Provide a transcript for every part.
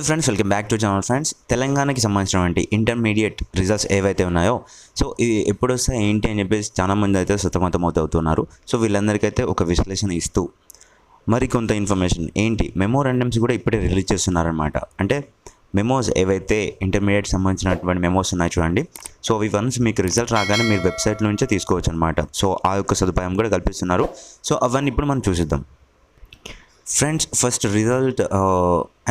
Hello friends welcome back to channel friends. తెలంగాణకి సంబంధించినటువంటి intermediate results ఏవైతే ఉన్నాయో సో ఇవి ఎప్పుడు వస్తాయి ఏంటి అని చెప్పేసి చాలామంది అయితే సతమతం అవుతున్నారు సో వీళ్ళందరికైతే ఒక విశ్లేషణ ఇస్తూ మరికొంత ఇన్ఫర్మేషన్ ఏంటి? మెమోరాండమ్స్ కూడా ఇప్పుడే రిలీజ్ చేస్తున్నారనమాట అంటే మెమోస్ ఏవైతే ఇంటర్మీడియట్ సంబంధించినటువంటి మెమోస్ ఉన్నాయి చూడండి. సో అవి వన్స్ మీకు రిజల్ట్ రాగానే మీరు వెబ్సైట్ నుంచే తీసుకోవచ్చు అనమాట సో ఆ యొక్క సదుపాయం కూడా కల్పిస్తున్నారు. సో అవన్నీ ఇప్పుడు మనం చూసిద్దాం. ఫ్రెండ్స్ ఫస్ట్ రిజల్ట్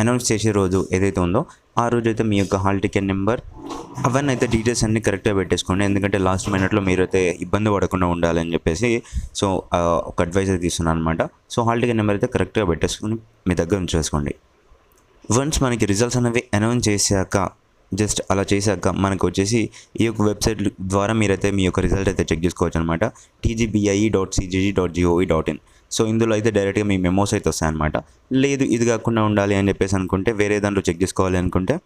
అనౌన్స్ చేసే రోజు ఏదైతే ఉందో ఆ రోజు అయితే మీ యొక్క హాల్ టికెట్ నెంబర్ అవన్నీ అయితే డీటెయిల్స్ అన్నీ కరెక్ట్గా పెట్టేసుకోండి. ఎందుకంటే లాస్ట్ మినిట్లో మీరైతే ఇబ్బంది పడకుండా ఉండాలని చెప్పేసి సో ఒక అడ్వైజ్ అయితే ఇస్తున్నాను అనమాట సో హాల్ టికెట్ నెంబర్ అయితే కరెక్ట్గా పెట్టేసుకుని మీ దగ్గర ఉంచేసుకోండి. వన్స్ మనకి రిజల్ట్స్ అనేవి అనౌన్స్ చేశాక జస్ట్ అలా చేశాక మనకు వచ్చేసి ఈ యొక్క వెబ్సైట్ ద్వారా మీరైతే మీ యొక్క రిజల్ట్ అయితే చెక్ చేసుకోవచ్చు అనమాట TGBIE dot CGG dot GOV dot in. So ఇందులో అయితే డైరెక్ట్గా మీ మెమోస్ అయితే వస్తాయన్నమాట లేదు ఇది కాకుండా ఉండాలి అని చెప్పేసి అనుకుంటే వేరే దాంట్లో చెక్ చేసుకోవాలి అనుకుంటే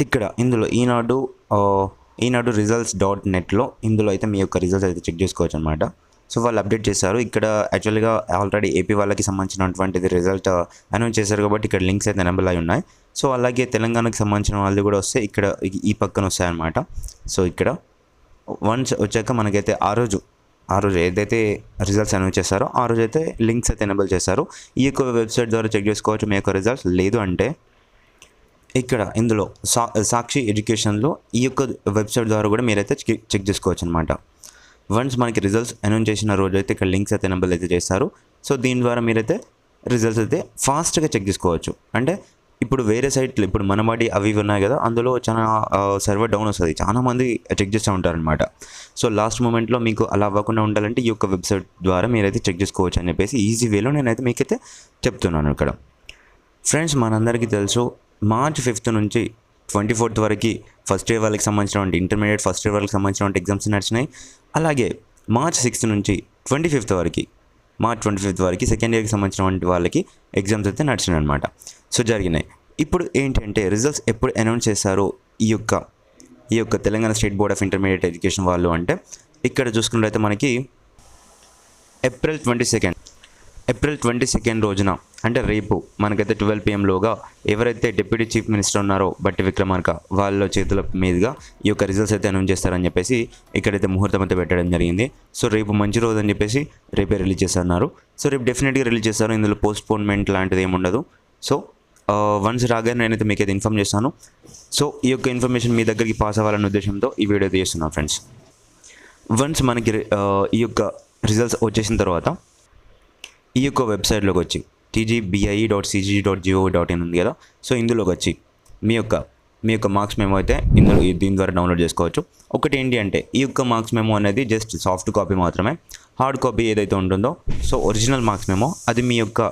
ఇక్కడ ఇందులో ఈనాడు ఈనాడు రిజల్ట్స్ డాట్ నెట్లో ఇందులో అయితే మీ యొక్క రిజల్ట్స్ అయితే చెక్ చేసుకోవచ్చు అనమాట సో వాళ్ళు అప్డేట్ చేశారు. ఇక్కడ యాక్చువల్గా ఆల్రెడీ ఏపీ వాళ్ళకి సంబంధించినటువంటిది రిజల్ట్ అనౌన్స్ uh, చేశారు కాబట్టి ఇక్కడ లింక్స్ అయితే ఎనబుల్ అయి ఉన్నాయి. సో అలాగే తెలంగాణకి సంబంధించిన వాళ్ళు కూడా వస్తే ఇక్కడ ఈ- ఈ పక్కన వస్తాయన్నమాట సో ఇక్కడ వన్స్ వచ్చాక మనకైతే ఆ రోజు ఆ రోజు ఏదైతే రిజల్ట్స్ అనౌన్స్ చేస్తారో ఆ రోజు అయితే లింక్స్ అయితే ఎనబుల్ చేస్తారు ఈ యొక్క వెబ్సైట్ ద్వారా చెక్ చేసుకోవచ్చు మీ యొక్క రిజల్ట్స్ లేదు అంటే ఇక్కడ ఇందులో సా సాక్షి ఎడ్యుకేషన్లో ఈ యొక్క వెబ్సైట్ ద్వారా కూడా మీరైతే చెక్ చెక్ చేసుకోవచ్చు అనమాట వన్స్ మనకి రిజల్ట్స్ అనౌన్స్ చేసిన రోజు అయితే ఇక్కడ లింక్స్ అయితే నెంబర్ అయితే చేస్తారు సో దీని ద్వారా మీరైతే రిజల్ట్స్ అయితే ఫాస్ట్గా చెక్ చేసుకోవచ్చు. అంటే ఇప్పుడు వేరే సైట్లు ఇప్పుడు మనబడి అవి ఇవి ఉన్నాయి కదా అందులో చాలా సర్వర్ డౌన్ వస్తుంది. చాలా మంది చెక్ చేస్తూ ఉంటారనమాట సో లాస్ట్ మూమెంట్లో మీకు అలా అవ్వకుండా ఉండాలంటే ఈ యొక్క వెబ్సైట్ ద్వారా మీరైతే చెక్ చేసుకోవచ్చు అని చెప్పేసి ఈజీ వేలో నేనైతే మీకైతే చెప్తున్నాను ఇక్కడ. ఫ్రెండ్స్ మనందరికీ తెలుసు మార్చ్ ఫిఫ్త్ నుంచి ట్వంటీ ఫోర్త్ వరకు ఫస్ట్ ఇయర్ వాళ్ళకి సంబంధించినటువంటి ఇంటర్మీడియట్ ఫస్ట్ ఇయర్ వాళ్ళకి సంబంధించినటువంటి ఎగ్జామ్స్ నడిచినాయి. అలాగే మార్చ్ సిక్స్త్ నుంచి ట్వంటీ ఫిఫ్త్ వరకు మార్చ్ ట్వంటీ ఫిఫ్త్ వరకు సెకండ్ ఇయర్కి సంబంధించినటువంటి వాళ్ళకి ఎగ్జామ్స్ అయితే నడిచినాయి అనమాట సో జరిగినాయి. ఇప్పుడు ఏంటంటే రిజల్ట్స్ ఎప్పుడు అనౌన్స్ చేశారో ఈ యొక్క ఈ యొక్క Telangana state board of intermediate education వాళ్ళు అంటే ఇక్కడ చూసుకున్నట్లయితే మనకి April twenty second April twenty second రోజున అంటే రేపు మనకైతే ట్వెల్వ్ పిఎంలోగా ఎవరైతే డిప్యూటీ చీఫ్ మినిస్టర్ ఉన్నారో బట్టి విక్రమార్క వాళ్ళ చేతుల మీదుగా ఈ యొక్క రిజల్ట్స్ అయితే అనౌన్స్ చేస్తారని చెప్పేసి ఇక్కడైతే ముహూర్తం అయితే పెట్టడం జరిగింది. సో రేపు మంచి రోజు అని చెప్పేసి రేపే రిలీజ్ చేస్తున్నారు సో రేపు డెఫినెట్గా రిలీజ్ చేస్తారు. ఇందులో పోస్ట్ పోన్మెంట్ లాంటిది ఏమి ఉండదు. సో వన్స్ రాగానే నేనైతే మీకు అయితే ఇన్ఫామ్ చేస్తాను. సో ఈ యొక్క ఇన్ఫర్మేషన్ మీ దగ్గరికి పాస్ అవ్వాలనే ఉద్దేశంతో ఈ వీడియో చేస్తున్నాను ఫ్రెండ్స్ వన్స్ మనకి ఈ యొక్క రిజల్ట్స్ వచ్చేసిన తర్వాత ఈ యొక్క వెబ్సైట్లోకి వచ్చి TGBIE dot CG dot GO dot in ఉంది కదా. సో ఇందులోకి వచ్చి మీ యొక్క మీ యొక్క మార్క్స్ మెమో అయితే ఇందులో దీని ద్వారా డౌన్లోడ్ చేసుకోవచ్చు. ఒకటి ఏంటి అంటే ఈ యొక్క మార్క్స్ మెమో అనేది జస్ట్ సాఫ్ట్ కాపీ మాత్రమే. హార్డ్ కాపీ ఏదైతే ఉంటుందో సో ఒరిజినల్ మార్క్స్ మెమో అది మీ యొక్క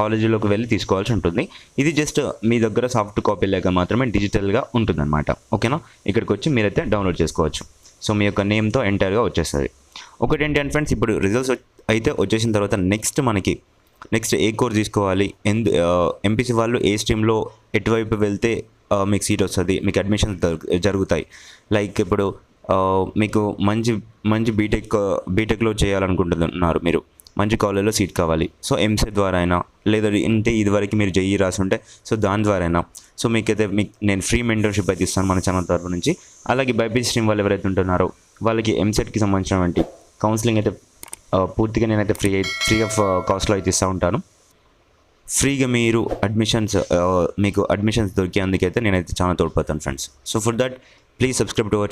కాలేజీలోకి వెళ్ళి తీసుకోవాల్సి ఉంటుంది. ఇది జస్ట్ మీ దగ్గర సాఫ్ట్ కాపీ లేక మాత్రమే డిజిటల్గా ఉంటుందన్నమాట. ఓకేనా ఇక్కడికి వచ్చి మీరైతే డౌన్లోడ్ చేసుకోవచ్చు. సో మీ యొక్క నేమ్తో ఎంటైర్గా వచ్చేస్తుంది. ఒకటి ఏంటి అంటే ఫ్రెండ్స్ ఇప్పుడు రిజల్ట్స్ అయితే వచ్చేసిన తర్వాత నెక్స్ట్ మనకి నెక్స్ట్ ఏ కోర్ తీసుకోవాలి? ఎందు ఎంపీసీ వాళ్ళు ఏ స్ట్రీమ్లో ఎటువైపు వెళ్తే మీకు సీట్ వస్తుంది మీకు అడ్మిషన్స్ జరుగుతాయి. లైక్ ఇప్పుడు మీకు మంచి మంచి బీటెక్ బీటెక్లో చేయాలనుకుంటున్నారు మీరు. మంచి కాలేజ్లో సీట్ కావాలి. సో ఎంసెట్ ద్వారా అయినా లేదా అంటే ఇదివరకు మీరు జేఈ రాసి ఉంటే సో దాని ద్వారా అయినా. సో మీకైతే మీకు నేను ఫ్రీ మెంటర్షిప్ అయితే ఇస్తాను మన ఛానల్ తరపు నుంచి. అలాగే బైపీ స్ట్రీమ్ వాళ్ళు ఎవరైతే ఉంటున్నారో వాళ్ళకి ఎంసెట్కి సంబంధించినటువంటి కౌన్సిలింగ్ అయితే పూర్తిగా నేనైతే ఫ్రీ ఫ్రీ ఆఫ్ కాస్ట్లో అయితే ఇస్తూ ఉంటాను. ఫ్రీగా మీరు అడ్మిషన్స్ మీకు అడ్మిషన్స్ దొరికేందుకైతే నేనైతే చాలా తోడ్పడతాను friends so for that please subscribe to our